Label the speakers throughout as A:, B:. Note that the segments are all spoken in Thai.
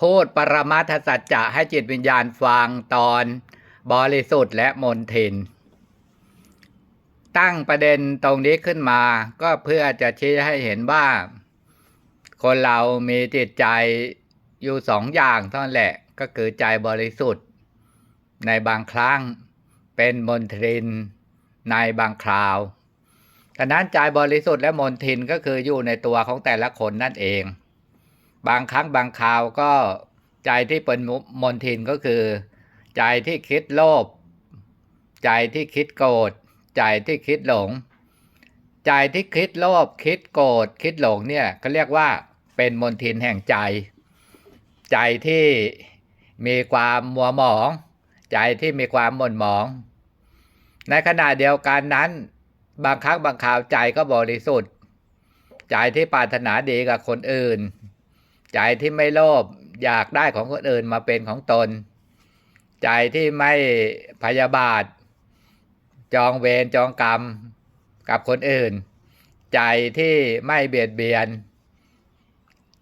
A: พูดปรมัตถสัจจะให้จิตวิญญาณฟังตอนบริสุทธิ์และมนทิน ตั้งประเด็นตรงนี้ขึ้นมาก็เพื่อจะชี้ให้เห็นว่า คนเรามีจิตใจอยู่สองอย่างเท่านั้นแหละก็คือใจบริสุทธิ์ ในบางครั้งเป็นมนทินในบางคราวฉะนั้นใจบริสุทธิ์และมนทินก็คืออยู่ในตัวของแต่ละคนนั่นเอง บางครั้งบางคราวก็ใจที่เป็นมนทินก็คือ ใจที่คิดโลภใจที่คิดโกรธใจที่คิดหลง ใจที่คิดโลภคิดโกรธคิดหลงเนี่ยเขาเรียกว่าเป็นมนทินแห่งใจ ใจที่มีความมัวหมอง ใจที่มีความหม่นหมอง ในขณะเดียวกันนั้น บางครั้งบางคราวใจก็บริสุทธิ์ ใจที่ปรารถนาดีกับคนอื่น ใจที่ไม่โลภอยากได้ของคนอื่นมาเป็นของตน ใจที่ไม่พยาบาท จองเวรจองกรรมกับคนอื่น ใจที่ไม่เบียดเบียน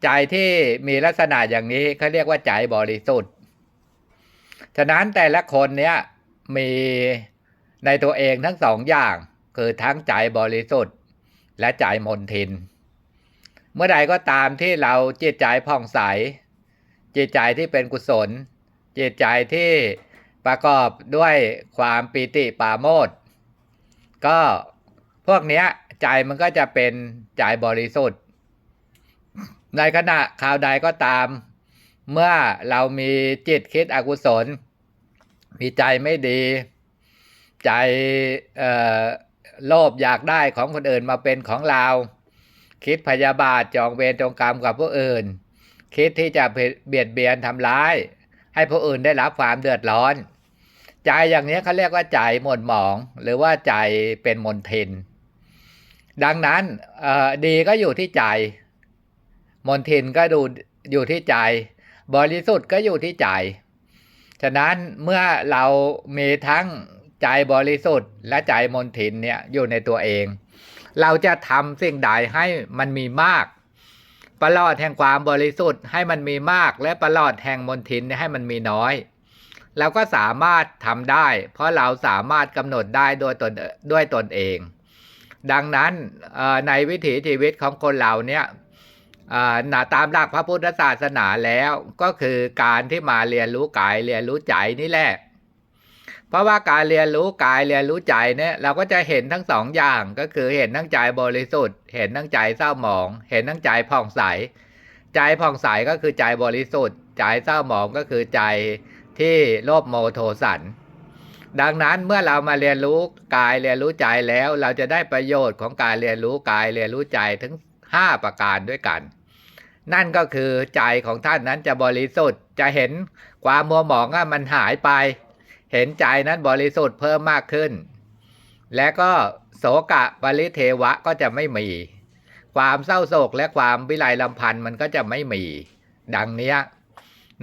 A: ใจที่มีลักษณะอย่างนี้เขาเรียกว่าใจบริสุทธิ์ฉะนั้นแต่ละคนเนี้ยมีในตัวเองทั้งสองอย่าง คือทั้งใจบริสุทธิ์และใจมนทิน เมื่อใดก็ตามที่เราจิตใจผ่องใส จิตใจที่เป็นกุศล จิตใจที่ประกอบด้วยความปีติปาโมทก็พวกเนี้ยใจมันก็จะเป็นใจบริสุทธิ์ ในขณะข่าวใดก็ตาม เมื่อเรามีจิตคิดอกุศล มีใจไม่ดี ใจโลภอยากได้ของคนอื่นมาเป็นของเรา คิดพยาบาทจองเวรจองกรรมกับผู้อื่น คิดที่จะเบียดเบียนทำร้าย ให้ผู้อื่นได้รับความเดือดร้อน ใจอย่างนี้เขาเรียกว่าใจหม่นหมอง หรือว่าใจเป็นมนทิน ดังนั้นดีก็อยู่ที่ใจ มนทินก็ดูอยู่ที่ใจ บริสุทธิ์ก็อยู่ที่ใจ ฉะนั้นเมื่อเรามีทั้งใจบริสุทธิ์และใจมนทินเนี่ยอยู่ในตัวเอง เราจะทำสิ่งใดให้มันมีมาก ประหลอดแห่งความบริสุทธิ์ให้มันมีมาก และประหลอดแห่งมนทินให้มันมีน้อยเราก็สามารถทำได้ เพราะเราสามารถกำหนดได้ด้วยตนด้วยตนเอง ดังนั้นในวิถีชีวิตของคนเราเนี่ยตามหลักพระพุทธศาสนาแล้วก็คือการที่มาเรียนรู้กายเรียนรู้ใจนี่แหละ เพราะว่าการเรียนรู้กายเรียนรู้ใจเนี่ยเราก็จะเห็นทั้งสองอย่างก็คือเห็นทั้งใจบริสุทธิ์ เห็นทั้งใจเศร้าหมอง เห็นทั้งใจผ่องใส ใจผ่องใสก็คือใจบริสุทธิ์ ใจเศร้าหมองก็คือใจที่โลภโมโทสัน ดังนั้นเมื่อเรามาเรียนรู้กายเรียนรู้ใจแล้ว เราจะได้ประโยชน์ของการเรียนรู้กายเรียนรู้ใจถึง 5 ประการด้วยกัน นั่นก็คือใจของท่านนั้นจะบริสุทธิ์จะเห็นความมัวหมองมันหายไป เห็นใจนั้นบริสุทธิ์เพิ่มมากขึ้น และก็โสกะปริเทวะก็จะไม่มี ความเศร้าโศกและความวิไลลำพันธ์มันก็จะไม่มี ดังนี้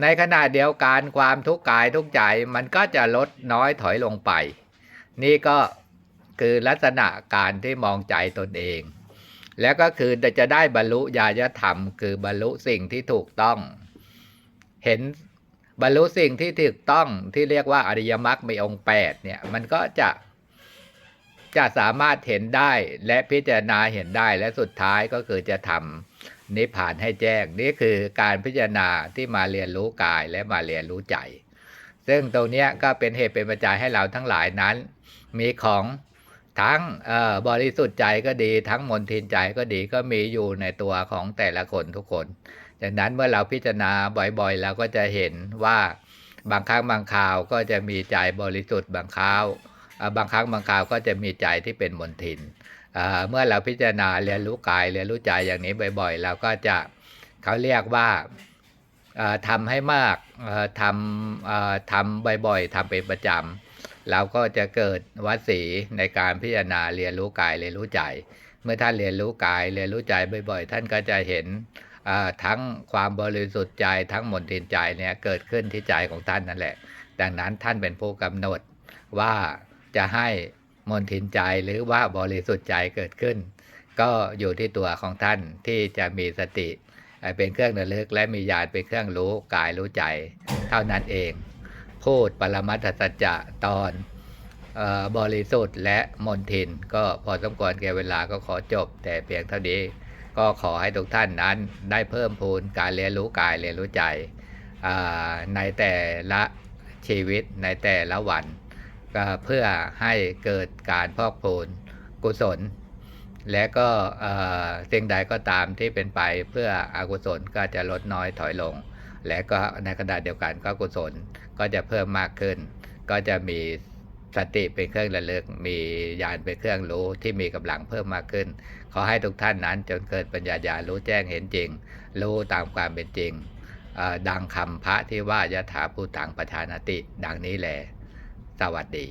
A: ในขณะเดียวกันความทุกข์กายทุกใจมันก็จะลดน้อยถอยลงไป นี่ก็คือลักษณะการที่มองใจตนเอง แล้วก็คือจะได้บรรลุญาณธรรม คือบรรลุสิ่งที่ถูกต้อง เห็น บรรลุสิ่งที่ถูกต้องที่เรียกว่าอริยมรรคมีองค์แปดเนี่ย มันก็จะจะสามารถเห็นได้และพิจารณาเห็นได้และสุดท้ายก็คือจะทำนิพพานให้แจ้ง นี่คือการพิจารณาที่มาเรียนรู้กายและมาเรียนรู้ใจ ซึ่งตรงนี้ก็เป็นเหตุเป็นปัจจัยให้เราทั้งหลายนั้น มีของทั้งบริสุทธิ์ใจก็ดีทั้งมนทินใจก็ดีก็มีอยู่ในตัวของแต่ละคนทุกคน จากนั้นเมื่อเราพิจารณาบ่อยๆเราก็จะเห็นว่าบางครั้งบางคราวก็จะมีใจบริสุทธิ์บางคราวบางครั้งบางคราวก็จะมีใจที่เป็นมนทินเมื่อเราพิจารณาเรียนรู้กายเรียนรู้ใจอย่างนี้บ่อยๆเราก็จะเขาเรียกว่าทำให้มากทำทำบ่อยๆทำเป็นประจำเราก็จะเกิดวัดสีในการพิจารณาเรียนรู้กายเรียนรู้ใจ เมื่อท่านเรียนรู้กายเรียนรู้ใจบ่อย ๆ ท่านก็จะเห็น ทั้งความบริสุทธิ์ใจทั้งมนทินใจเนี่ยเกิดขึ้นที่ใจของท่านนั่นแหละ ดังนั้นท่านเป็นผู้กำหนดว่าจะให้มนทินใจหรือว่าบริสุทธิ์ใจเกิดขึ้น ก็อยู่ที่ตัวของท่านที่จะมีสติเป็นเครื่องระลึกและมีญาณเป็นเครื่องรู้กายรู้ใจ เท่านั้นเอง พูดปรมัตถสัจจะตอนออบริสุทธิ์และมนทิน ก็พอสมควรแก่เวลาก็ขอจบแต่เพียงเท่านี้ ก็ขอให้ทุกท่านนั้นได้เพิ่มพูนการเรียนรู้กายเรียนรู้ใจในแต่ละชีวิตในแต่ละวันก็เพื่อให้เกิดการพอกพูนกุศล และก็สิ่งใดก็ตามที่เป็นไปเพื่ออกุศลก็จะลดน้อยถอยลง และก็ในขณะเดียวกันก็กุศลก็จะเพิ่มมากขึ้น ก็จะมี สติเป็นเครื่องระลึก มีญาณเป็นเครื่องรู้ที่มีกำลังเพิ่มมากขึ้น ขอให้ทุกท่านนั้นจนเกิดปัญญาญารู้แจ้งเห็นจริง รู้ตามความเป็นจริง ดังคำพระที่ว่ายะถาภูตังประชานติ ดังนี้แหละสวัสดี